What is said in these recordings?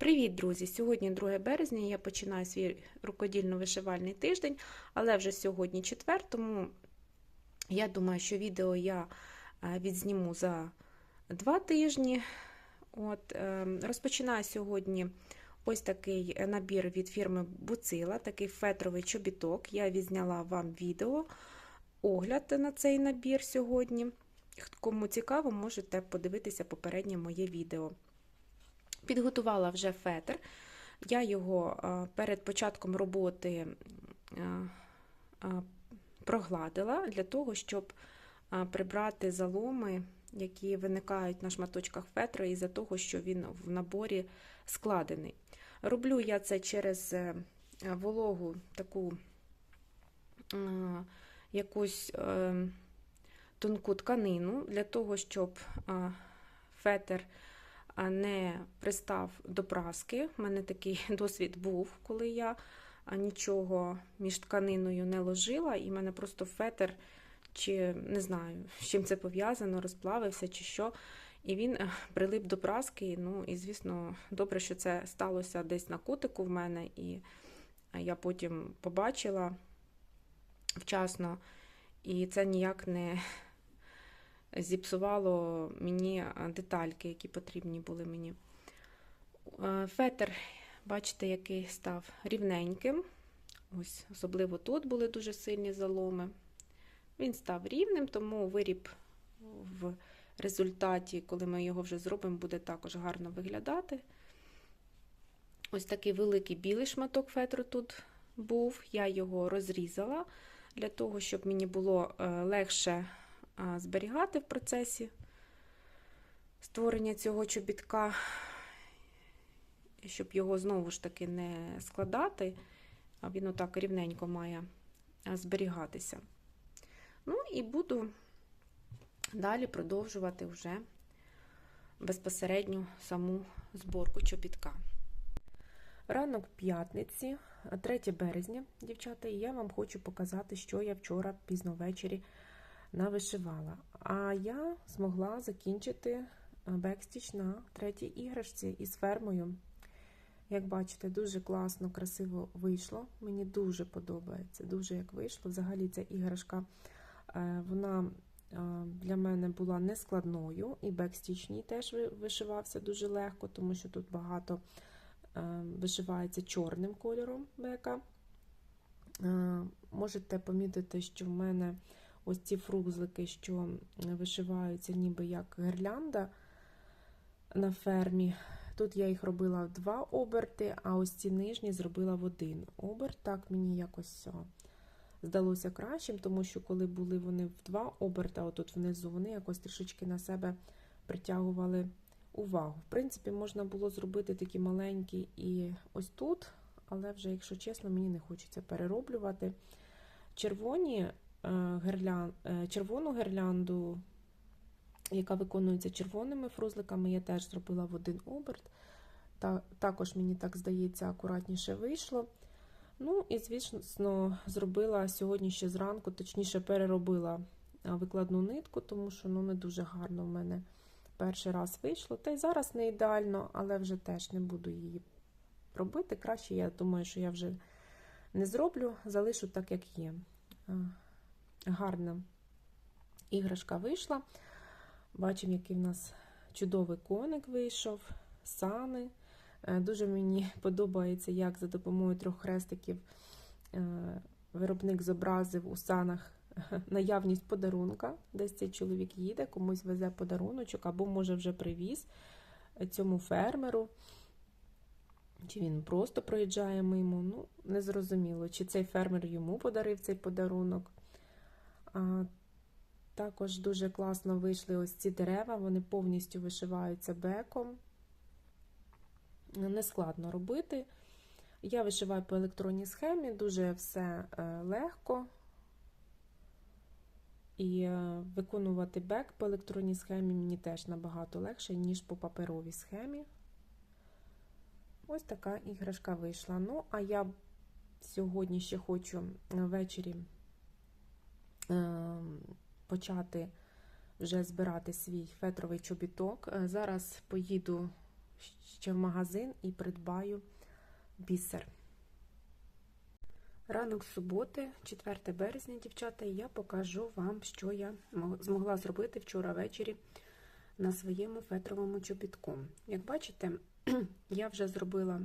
Привіт, друзі! Сьогодні 2 березня. Я починаю свій рукодільно-вишивальний тиждень, але вже сьогодні четвер, тому я думаю, що відео я е, відзніму за два тижні. От, е, Розпочинаю сьогодні ось такий набір від фірми Буцила, такий фетровий чобіток. Я відзняла вам відео, огляд на цей набір сьогодні. Кому цікаво, можете подивитися попереднє моє відео. Підготувала вже фетр. Я його перед початком роботи прогладила для того, щоб прибрати заломи, які виникають на шматочках фетра, із-за того, що він в наборі складений. Роблю я це через е, вологу таку якусь е, тонку тканину, для того, щоб фетр не пристав до праски. У мене такий досвід був, коли я нічого між тканиною не ложила, і в мене просто фетр, чи не знаю, з чим це пов'язано, розплавився чи що. І він прилип до праски. Ну, і, звісно, добре, що це сталося десь на кутику в мене, і я потім побачила вчасно, і це ніяк не зіпсувало мені детальки, які потрібні були мені. Фетр, бачите, який став рівненьким. Ось, Особливо тут були дуже сильні заломи. Він став рівним, тому виріб в результаті, коли ми його вже зробимо, буде також гарно виглядати. Ось такий великий білий шматок фетру тут був. Я його розрізала для того, щоб мені було легше зберігати в процесі створення цього чобітка, щоб його знову ж таки не складати, а він отак рівненько має зберігатися. Ну і буду далі продовжувати вже безпосередньо саму зборку чобітка. Ранок п'ятниці, 3 березня, дівчата, і я вам хочу показати, що я вчора пізно ввечері навишивала. А я змогла закінчити е, бекстіч на третій іграшці із фермою. Як бачите, дуже класно, красиво вийшло. Мені дуже подобається, дуже як вийшло. Взагалі, ця іграшка е, вона е, для мене була нескладною, і бекстічній теж вишивався дуже легко, тому що тут багато вишивається чорним кольором бека. Можете помітити, що в мене ось ці фрузлики, що вишиваються ніби як гірлянда на фермі. Тут я їх робила в два оберти, а ось ці нижні зробила в один оберт. Так мені якось здалося кращим, тому що коли були вони в два оберта, отут внизу, вони якось трішечки на себе притягували увагу. В принципі, можна було зробити такі маленькі і ось тут, але вже, якщо чесно, мені не хочеться перероблювати. Червоні гирлян... Е, червону гирлянду, яка виконується червоними фрузликами, я теж зробила в один оберт. Та, Також, мені так здається, акуратніше вийшло. Ну, і, звісно, зробила сьогодні ще зранку, точніше, переробила е, викладну нитку, тому що ну, не дуже гарно в мене перший раз вийшло. Та й зараз не ідеально, але вже теж не буду її робити. Краще, я думаю, що я вже не зроблю, залишу так, як є гарна іграшка вийшла. Бачимо, який в нас чудовий коник вийшов, сани. Е, дуже мені подобається, як за допомогою трьох хрестиків е, виробник зобразив у санах наявність подарунка. Десь цей чоловік їде, комусь везе подаруночок, або, може, вже привіз цьому фермеру. Чи він просто проїжджає мимо, ну, незрозуміло, чи цей фермер йому подарив цей подарунок. Також дуже класно вийшли ось ці дерева, вони повністю вишиваються беком. Нескладно робити. Я вишиваю по електронній схемі, дуже все е, легко. І е, виконувати бек по електронній схемі мені теж набагато легше, ніж по паперовій схемі. Ось така іграшка вийшла. Ну, а я сьогодні ще хочу ввечері Ем, почати вже збирати свій фетровий чобіток. Е, зараз поїду ще в магазин і придбаю бісер. Ранок суботи, 4 березня, дівчата, і я покажу вам, що я змогла зробити вчора ввечері на своєму фетровому чобітку. Як бачите, я вже зробила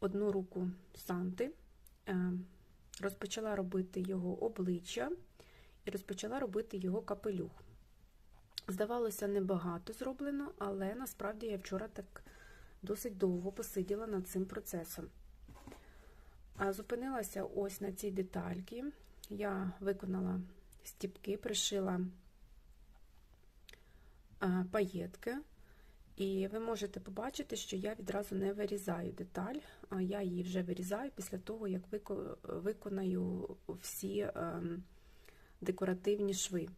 одну руку Санти, е, розпочала робити його обличчя і розпочала робити його капелюх. Здавалося, небагато зроблено, але насправді я вчора так досить довго посиділа над цим процесом. Зупинилася ось на цій детальці. Я виконала стіпки, пришила паєтки, і ви можете побачити, що я відразу не вирізаю деталь, а я її вже вирізаю після того, як виконаю всі ем, декоративні шви.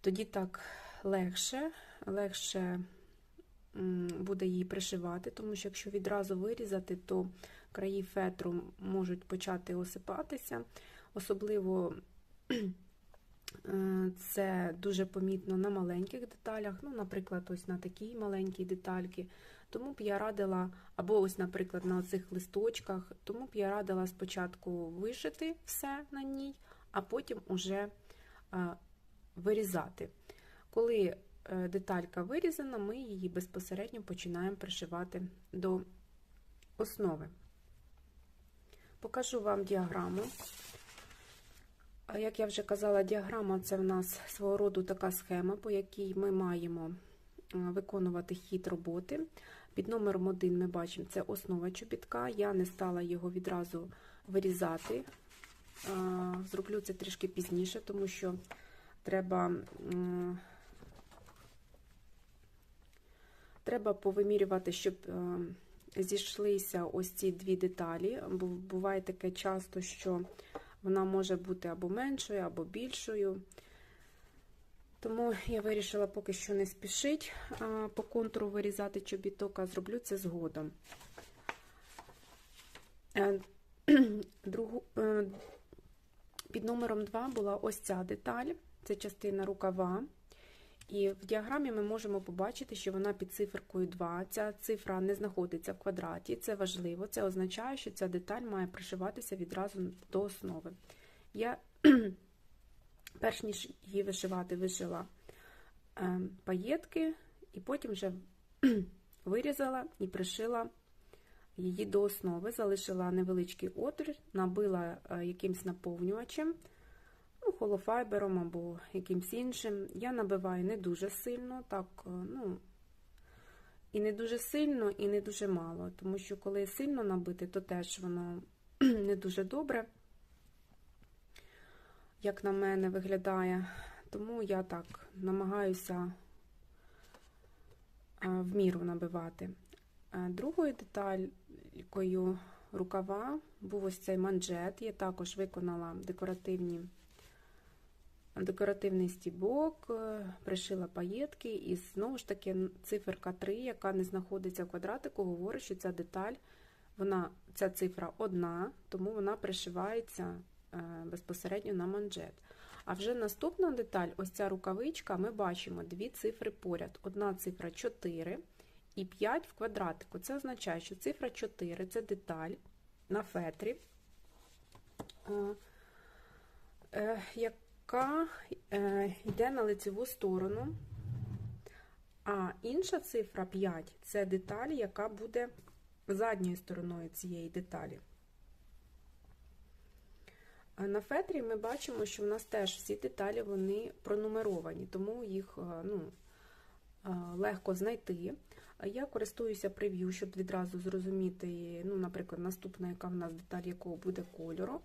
Тоді так легше, легше буде її пришивати, тому що якщо відразу вирізати, то краї фетру можуть почати осипатися. Особливо е, це дуже помітно на маленьких деталях, ну, наприклад, ось на такій маленькій детальці. Тому б я радила, або ось, наприклад, на оцих листочках, тому б я радила спочатку вишити все на ній, а потім уже вирізати. Коли е, деталька вирізана, ми її безпосередньо починаємо пришивати до основи. Покажу вам діаграму. Як я вже казала, діаграма це в нас свого роду така схема, по якій ми маємо е, виконувати хід роботи. Під номером 1 ми бачимо, це основа чобітка. Я не стала його відразу вирізати. Зроблю це трішки пізніше, тому що треба треба повимірювати, щоб е, зійшлися ось ці дві деталі. Буває таке часто, що вона може бути або меншою, або більшою. Тому я вирішила поки що не спішить по контуру вирізати чобіток, а зроблю це згодом. Е, другу, е, під номером 2 була ось ця деталь, це частина рукава. І в діаграмі ми можемо побачити, що вона під циферкою 2. Ця цифра не знаходиться в квадраті, це важливо, це означає, що ця деталь має пришиватися відразу до основи. Я, перш ніж її вишивати, вишила е, паєтки, і потім вже вирізала і пришила її до основи, залишила невеличкий отвір, набила е, якимсь наповнювачем ну, холофайбером або якимсь іншим. Я набиваю не дуже сильно, так, е, ну, і не дуже сильно, і не дуже мало. Тому що, коли сильно набити, то теж воно не дуже добре, як на мене виглядає. Тому я так намагаюся е, в міру набивати. Другою деталькою рукава був ось цей манжет. Я також виконала декоративні декоративний стібок, е, пришила паєтки, і знову ж таки циферка 3, яка не знаходиться в квадратику, говорить, що ця деталь, вона, ця цифра одна, тому вона пришивається е, безпосередньо на манжет. А вже наступна деталь, ось ця рукавичка, ми бачимо дві цифри поряд. Одна цифра 4 і 5 в квадратику. Це означає, що цифра 4 це деталь на фетрі. Е, яка е, йде на лицеву сторону, а інша цифра 5 це деталь, яка буде задньою стороною цієї деталі. На фетрі ми бачимо, що в нас теж всі деталі вони пронумеровані, тому їх е, ну, е, легко знайти. Я користуюся прев'ю, щоб відразу зрозуміти, ну, наприклад, наступна, яка в нас деталь якого буде кольору.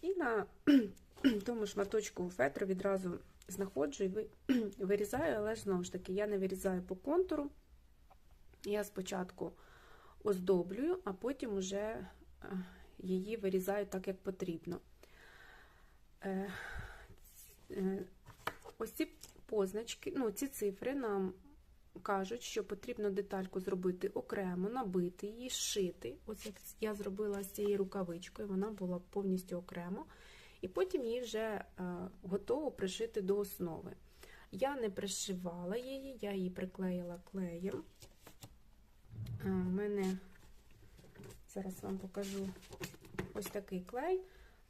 І на тому шматочку фетру відразу знаходжу і вирізаю, але знову ж таки, я не вирізаю по контуру. Я спочатку оздоблюю, а потім вже е, її вирізаю так, як потрібно. Е, е, ось ці позначки, ну, ці цифри нам кажуть, що потрібно детальку зробити окремо, набити її, зшити. Ось як я зробила з цією рукавичкою, вона була повністю окремо і потім її вже е, готово пришити до основи. Я не пришивала її, я її приклеїла клеєм. У мене, зараз вам покажу ось такий клей.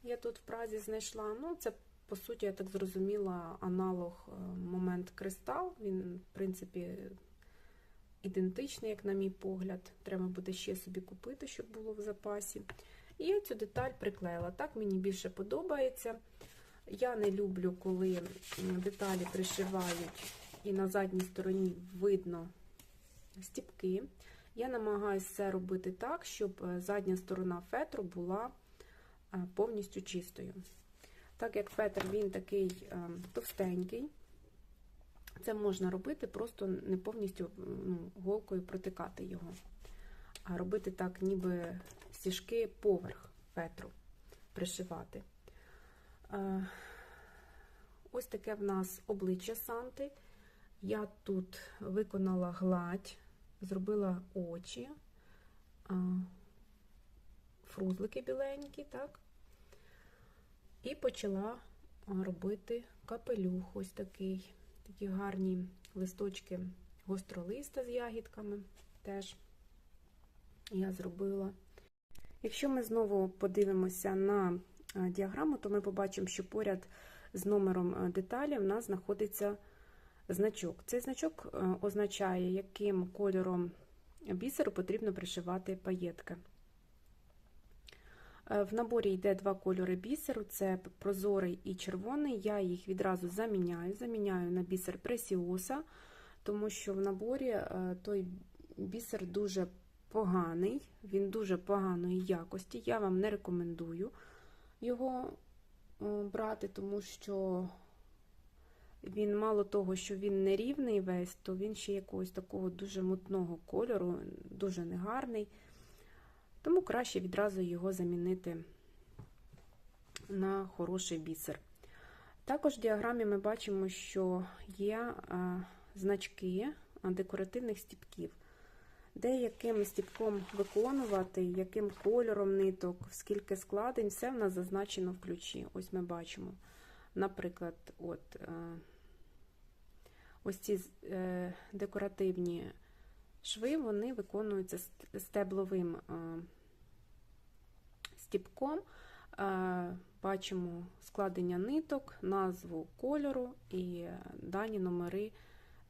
Я тут в Празі знайшла. Ну, це, по суті, я так зрозуміла, аналог е, момент кристал. Він, в принципі, ідентичний, як на мій погляд. Треба буде ще собі купити, щоб було в запасі. І я цю деталь приклеїла. Так мені більше подобається. Я не люблю, коли деталі пришивають і на задній стороні видно стіпки. Я намагаюся все робити так, щоб е, задня сторона фетру була е, повністю чистою. Так як фетр він такий е, товстенький, це можна робити, просто не повністю ну, голкою протикати його, а робити так, ніби стіжки поверх фетру пришивати. Ось таке в нас обличчя Санти. Я тут виконала гладь, зробила очі, фрузлики біленькі, так? І почала робити капелюх ось такий. Такі гарні листочки гостролиста з ягідками теж я зробила. Якщо ми знову подивимося на діаграму, то ми побачимо, що поряд з номером деталі в нас знаходиться значок. Цей значок означає, яким кольором бісеру потрібно пришивати паєтки. В наборі йде два кольори бісеру: це прозорий і червоний. Я їх відразу заміняю. Заміняю на бісер пресіоса, тому що в наборі той бісер дуже поганий, він дуже поганої якості. Я вам не рекомендую його брати, тому що він, мало того, що він не рівний весь, то він ще якогось такого дуже мутного кольору, дуже негарний. Тому краще відразу його замінити на хороший бісер. Також в діаграмі ми бачимо, що є значки декоративних стіпків. Де яким стіпком виконувати, яким кольором ниток, скільки складень, все в нас зазначено в ключі. Ось ми бачимо. Наприклад, от е, ось ці е, декоративні шви, вони виконуються стебловим е, стіпком. Бачимо складення ниток, назву кольору і дані номери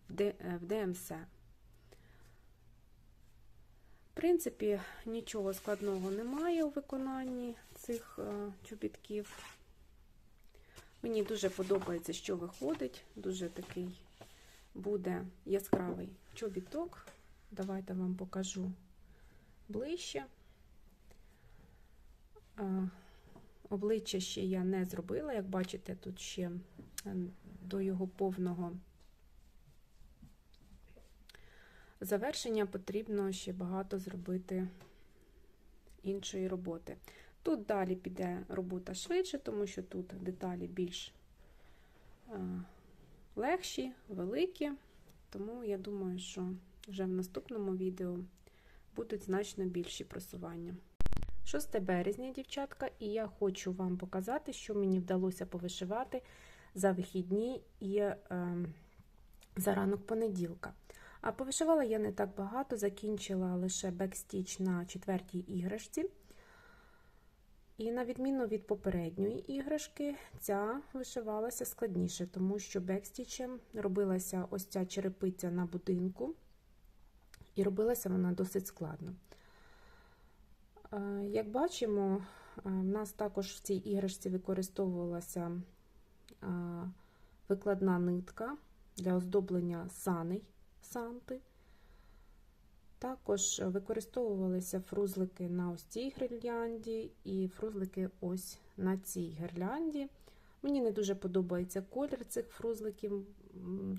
в ДМС. В принципі, нічого складного немає у виконанні цих е, чобітків. Мені дуже подобається, що виходить. Дуже такий буде яскравий чобіток. Давайте вам покажу ближче. Обличчя ще я не зробила, як бачите, тут ще до його повного завершення потрібно ще багато зробити іншої роботи. Тут далі піде робота швидше, тому що тут деталі більш легші, великі, тому я думаю, що вже в наступному відео будуть значно більші просування. 6 березня, дівчатка, і я хочу вам показати, що мені вдалося повишивати за вихідні і е, за ранок понеділка. А повишивала я не так багато, закінчила лише бекстіч на четвертій іграшці. І на відміну від попередньої іграшки, ця вишивалася складніше, тому що бекстічем робилася ось ця черепиця на будинку, і робилася вона досить складно. Е, як бачимо, е, в нас також в цій іграшці використовувалася е, викладна нитка для оздоблення саней санти. Також використовувалися фрузлики на ось цій гірлянді і фрузлики ось на цій гірлянді. Мені не дуже подобається колір цих фрузликів.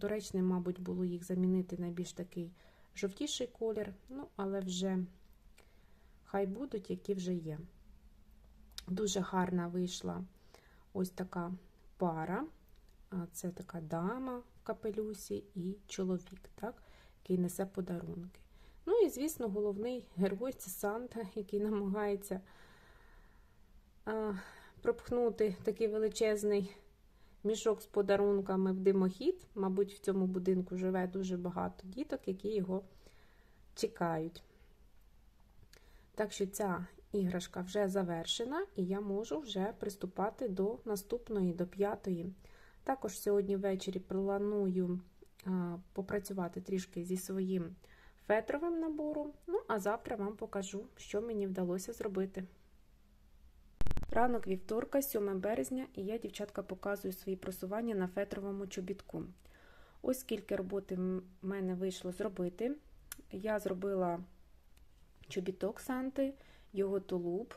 Доречним, мабуть, було їх замінити на більш такий жовтіший колір, ну, але вже хай будуть, які вже є. Дуже гарна вийшла ось така пара. Це така дама в капелюсі і чоловік, так, який несе подарунки. Ну і, звісно, головний герой це Санта, який намагається пропхнути такий величезний мішок з подарунками в димохід. Мабуть, в цьому будинку живе дуже багато діток, які його чекають. Так що ця іграшка вже завершена, і я можу вже приступати до наступної, до п'ятої. Також сьогодні ввечері планую попрацювати трішки зі своїм фетровим набором. Ну, а завтра вам покажу, що мені вдалося зробити. Ранок вівторка, 7 березня, і я, дівчатка, показую свої просування на фетровому чобітку. Ось скільки роботи в мене вийшло зробити. Я зробила чобіток Санти, його тулуб,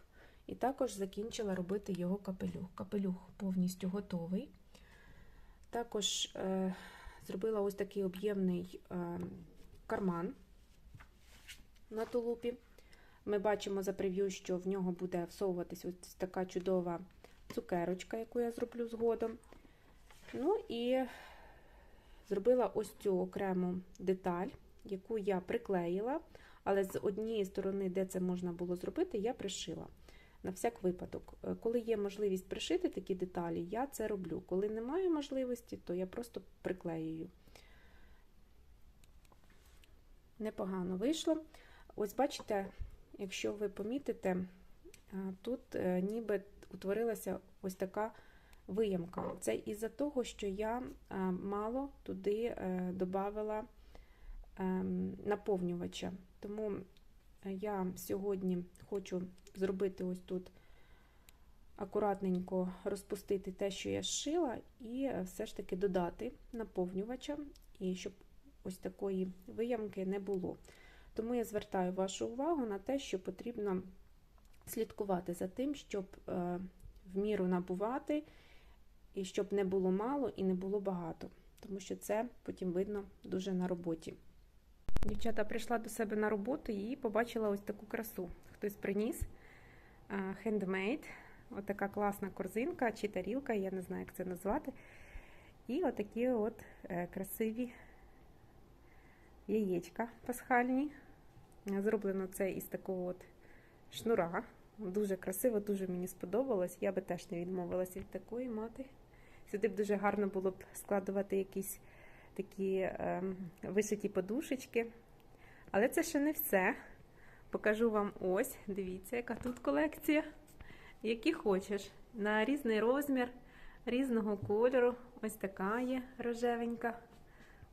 і також закінчила робити його капелюх. Капелюх повністю готовий. Також е, зробила ось такий об'ємний е, карман на тулупі. Ми бачимо за прев'ю, що в нього буде всовуватись ось така чудова цукерочка, яку я зроблю згодом. Ну і зробила ось цю окрему деталь, яку я приклеїла, але з однієї сторони, де це можна було зробити, я пришила. На всяк випадок. Коли є можливість пришити такі деталі, я це роблю. Коли немає можливості, то я просто приклеюю. Непогано вийшло. Ось бачите, якщо ви помітите, тут ніби утворилася ось така виямка. Це із-за того, що я мало туди додавала наповнювача. Тому я сьогодні хочу зробити ось тут акуратненько розпустити те, що я зшила, і все ж таки додати наповнювача, і щоб ось такої виямки не було. Тому я звертаю вашу увагу на те, що потрібно слідкувати за тим, щоб в міру набувати, і щоб не було мало і не було багато, тому що це потім видно дуже на роботі. Дівчата прийшла до себе на роботу і побачила ось таку красу. Хтось приніс хендмейд, отака класна корзинка чи тарілка, я не знаю, як це назвати. І отакі от е, красиві яєчка пасхальні. Зроблено це із такого от шнура. Дуже красиво, дуже мені сподобалось. Я би теж не відмовилася від такої мати. Сюди б дуже гарно було б складувати якісь такі е, вишиті подушечки. Але це ще не все. Покажу вам ось, дивіться, яка тут колекція. Які хочеш. На різний розмір, різного кольору. Ось така є рожевенька.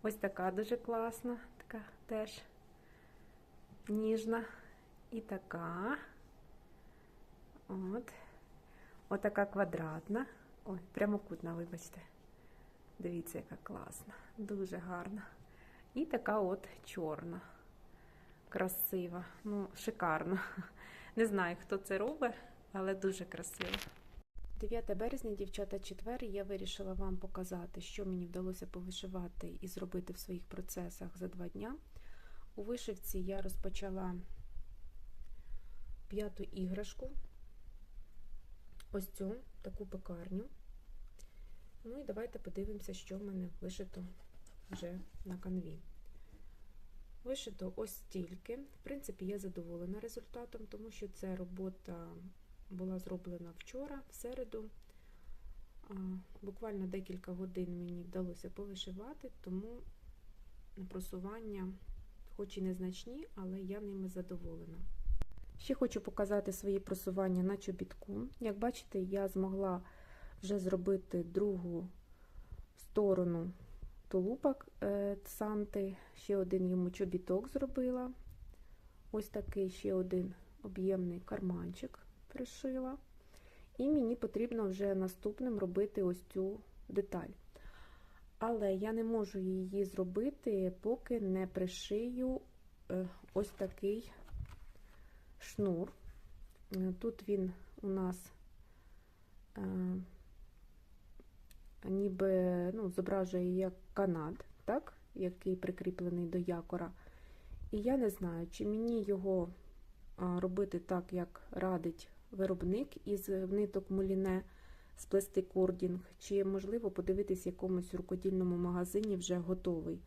Ось така дуже класна, така теж ніжна. І така. От. Отака квадратна. Ой, прямокутна, вибачте. Дивіться, яка класна, дуже гарна. І така от чорна, красива, ну, шикарна. Не знаю, хто це робить, але дуже красиво. 9 березня, дівчата, четвер, я вирішила вам показати, що мені вдалося повишивати і зробити в своїх процесах за два дня. У вишивці я розпочала п'яту іграшку, ось цю таку пекарню. Ну і давайте подивимося, що в мене вишито вже на канві. Вишито ось стільки. В принципі, я задоволена результатом, тому що ця робота була зроблена вчора, в середу. Буквально декілька годин мені вдалося повишивати, тому просування, хоч і незначні, але я ними задоволена. Ще хочу показати свої просування на чобітку. Як бачите, я змогла вже зробити другу сторону тулупок Санти, ще один йому чобіток зробила. Ось такий ще один об'ємний карманчик пришила. І мені потрібно вже наступним робити ось цю деталь. Але я не можу її зробити, поки не пришию е, ось такий шнур. Е, тут він у нас е, ніби ну, зображує як канат, так, який прикріплений до якора. І я не знаю, чи мені його робити так, як радить виробник із ниток муліне сплести кордінг, чи, можливо, подивитись в якомусь рукодільному магазині вже готовий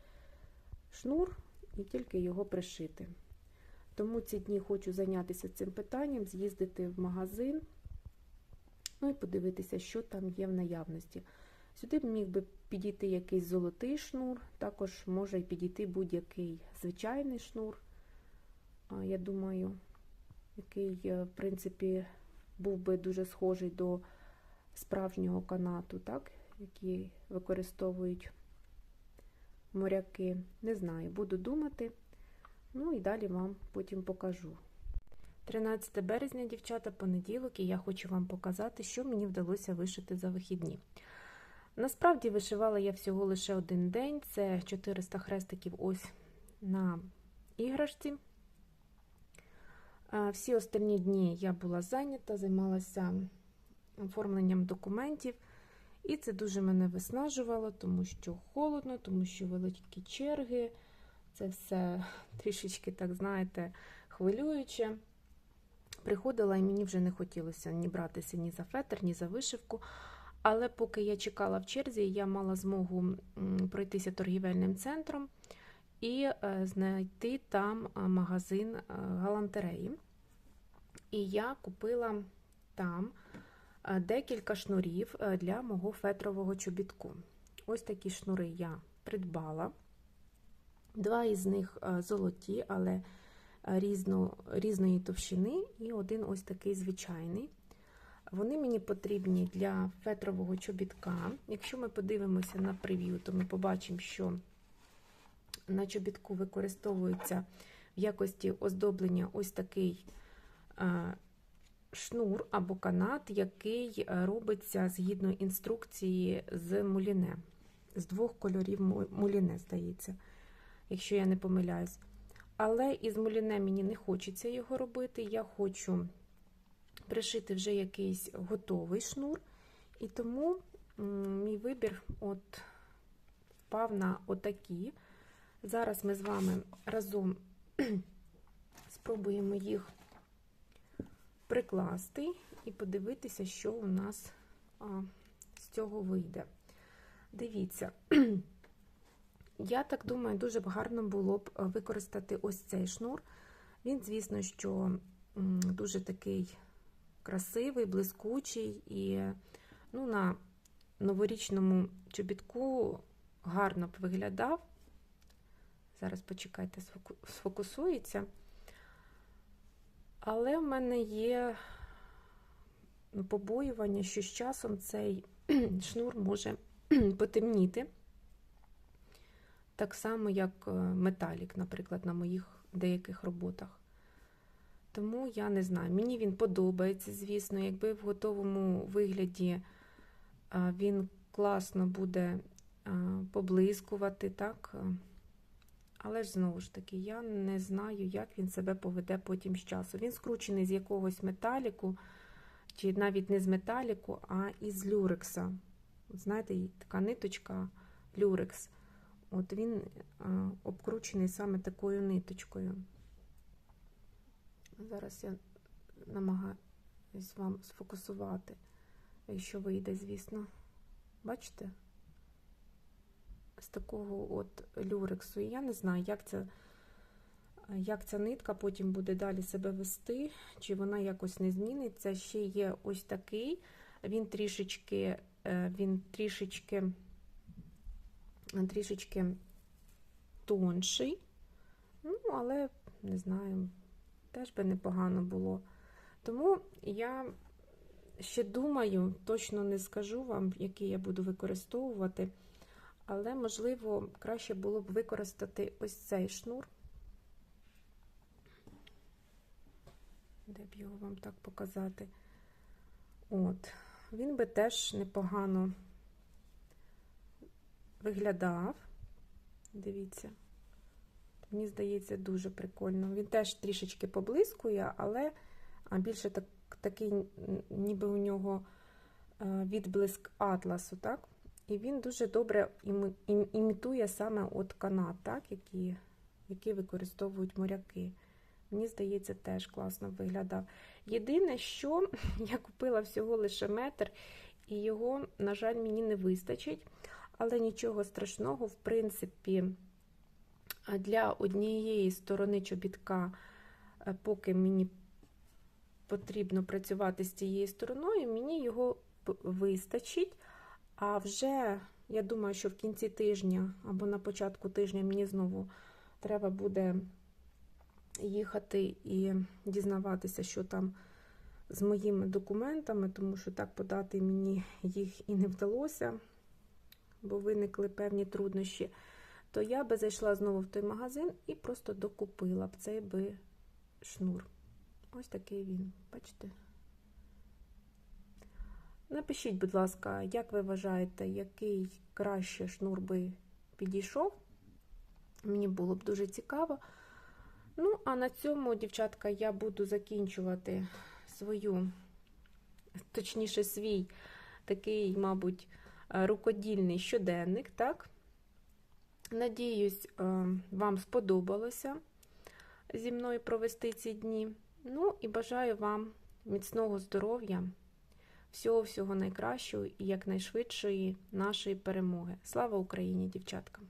шнур і тільки його пришити. Тому ці дні хочу зайнятися цим питанням, з'їздити в магазин, ну і подивитися, що там є в наявності. Сюди міг би підійти якийсь золотий шнур, також може підійти будь-який звичайний шнур. Я думаю, який, е, в принципі, був би дуже схожий до справжнього канату, так? який використовують моряки. Не знаю, буду думати. Ну і далі вам потім покажу. 13 березня, дівчата, понеділок, і я хочу вам показати, що мені вдалося вишити за вихідні. Насправді вишивала я всього лише один день, це 400 хрестиків ось на іграшці. Всі останні дні я була зайнята, займалася оформленням документів, і це дуже мене виснажувало, тому що холодно, тому що великі черги. Це все трішечки, так знаєте, хвилююче. Приходила і мені вже не хотілося ні братися ні за фетр, ні за вишивку. Але поки я чекала в черзі, я мала змогу пройтися торгівельним центром і е, знайти там е, магазин е, галантереї. І я купила там декілька шнурів для мого фетрового чобітку. Ось такі шнури я придбала. Два із них золоті, але різно, різної товщини, і один ось такий звичайний. Вони мені потрібні для фетрового чобітка. Якщо ми подивимося на прев'ю, то ми побачимо, що на чобітку використовується в якості оздоблення ось такий шнур або канат, який робиться згідно інструкції з муліне. З двох кольорів муліне, здається, якщо я не помиляюсь. Але із муліне мені не хочеться його робити. Я хочу пришити вже якийсь готовий шнур, і тому мій вибір от впав на отакі. Зараз ми з вами разом спробуємо їх прикласти і подивитися, що у нас з цього вийде. Дивіться, я так думаю, дуже б гарно було б використати ось цей шнур. Він, звісно, що дуже такий красивий, блискучий і ну, на новорічному чобітку гарно б виглядав. Зараз почекайте, сфокусується. Але в мене є побоювання, що з часом цей шнур може потемніти. Так само, як е, металік, наприклад, на моїх деяких роботах. Тому я не знаю. Мені він подобається, звісно, якби в готовому вигляді він класно буде поблискувати, так? Але ж знову ж таки, я не знаю, як він себе поведе потім з часу. Він скручений з якогось металіку, чи навіть не з металіку, а із люрекса. Знаєте, така ниточка люрекс. От він обкручений саме такою ниточкою. Зараз я намагаюсь вам сфокусувати, якщо вийде, звісно. Бачите? З такого от люрексу. І я не знаю, як ця, як ця нитка потім буде далі себе вести, чи вона якось не зміниться. Ще є ось такий, він трішечки, е, він трішечки, трішечки тонший, ну, але не знаю теж би непогано було. Тому я ще думаю, точно не скажу вам, який я буду використовувати, але, можливо, краще було б використати ось цей шнур. Де б його вам так показати? От, він би теж непогано виглядав. Дивіться. Мені здається, дуже прикольно. Він теж трішечки поблискує, але більше так, такий, ніби у нього е, відблиск атласу. так? І він дуже добре імітує саме от канат, так? Який, який використовують моряки. Мені здається, теж класно виглядав. Єдине, що я купила всього лише метр, і його, на жаль, мені не вистачить. Але нічого страшного, в принципі для однієї сторони чобітка, е, поки мені потрібно працювати з цією стороною, мені його вистачить. А вже, я думаю, що в кінці тижня або на початку тижня мені знову треба буде їхати і дізнаватися, що там з моїми документами, тому що так подати мені їх і не вдалося, бо виникли певні труднощі, то я би зайшла знову в той магазин і просто докупила б цей би шнур. Ось такий він, бачите? Напишіть, будь ласка, як ви вважаєте, який краще шнур би підійшов? Мені було б дуже цікаво. Ну, а на цьому, дівчатка, я буду закінчувати свою, точніше, свій такий, мабуть, рукодільний щоденник, так? Надіюсь, вам сподобалося зі мною провести ці дні. Ну і бажаю вам міцного здоров'я, всього-всього найкращого і якнайшвидшої нашої перемоги. Слава Україні, дівчатка!